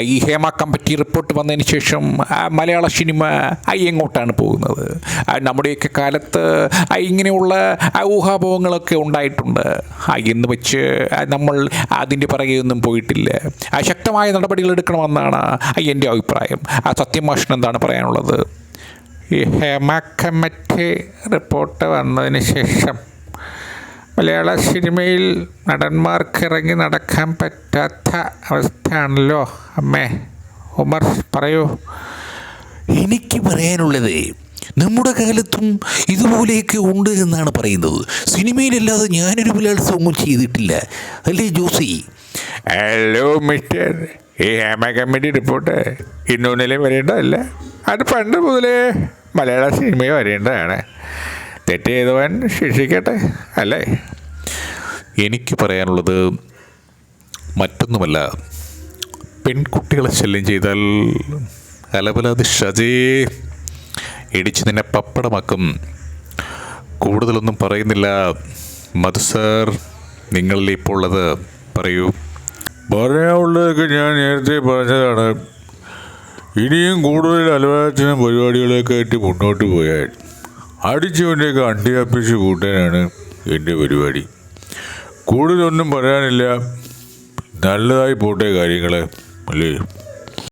ഈ ഹേമ കമ്പറ്റി റിപ്പോർട്ട് വന്നതിന് ശേഷം മലയാള സിനിമ എങ്ങോട്ടാണ് പോകുന്നത്? നമ്മുടെയൊക്കെ കാലത്ത് ഇങ്ങനെയുള്ള ആ, ഊഹാപോഹങ്ങളൊക്കെ ഉണ്ടായിട്ടുണ്ട്. എന്ന് വെച്ച് നമ്മൾ അതിന്റെ പിറകെ ഒന്നും പോയിട്ടില്ല ശക്തമായ നടപടികൾ എടുക്കണമെന്നാണ് എന്റെ അഭിപ്രായം. സത്യം എന്താണ് പറയാനുള്ളത്? ഈ ഹേമ കമ്മറ്റി റിപ്പോർട്ട് വന്നതിന് ശേഷം മലയാള സിനിമയിൽ നടന്മാർക്ക് ഇറങ്ങി നടക്കാൻ പറ്റാത്ത അവസ്ഥയാണല്ലോ. അമ്മേ ഉമർ പറയൂ. എനിക്ക് പറയാനുള്ളത് നമ്മുടെ കാലത്തും ഇതുപോലെയൊക്കെ ഉണ്ട് എന്നാണ് പറയുന്നത്. സിനിമയിലല്ലാതെ ഞാനൊരു ബലാത്സവം ചെയ്തിട്ടില്ല. അല്ലേ ജോസി? ഹലോ മിസ്റ്റർ ഈ ഹേമ കമ്മിറ്റി റിപ്പോർട്ട് ഇന്നൊന്നിലേ വരേണ്ടതല്ല. അത് പണ്ട് മുതലേ മലയാള സിനിമയെ വരേണ്ടതാണ്. തെറ്റ് ചെയ്തവൻ ശിക്ഷിക്കട്ടെ അല്ലേ? എനിക്ക് പറയാനുള്ളത് മറ്റൊന്നുമല്ല. പെൺകുട്ടികളെ ശല്യം ചെയ്താൽ അലബലാതി ഷജയെ ഇടിച്ച് നിന്നെ പപ്പടമാക്കും. കൂടുതലൊന്നും പറയുന്നില്ല. മധു സാർ നിങ്ങളിൽ ഇപ്പോൾ ഉള്ളത് പറയൂ. പറയാനുള്ളതൊക്കെ ഞാൻ നേരത്തെ പറഞ്ഞതാണ്. ഇനിയും കൂടുതൽ അലവാചന പരിപാടികളൊക്കെ ആയിട്ട് മുന്നോട്ട് പോയാൽ അടിച്ചവന്റെയൊക്കെ അണ്ടിയാപ്പിച്ച് കൂട്ടാനാണ് എന്റെ പരിപാടി. കൂടുതലൊന്നും പറയാനില്ല. നല്ലതായി പോട്ടെ കാര്യങ്ങൾ അല്ലേ?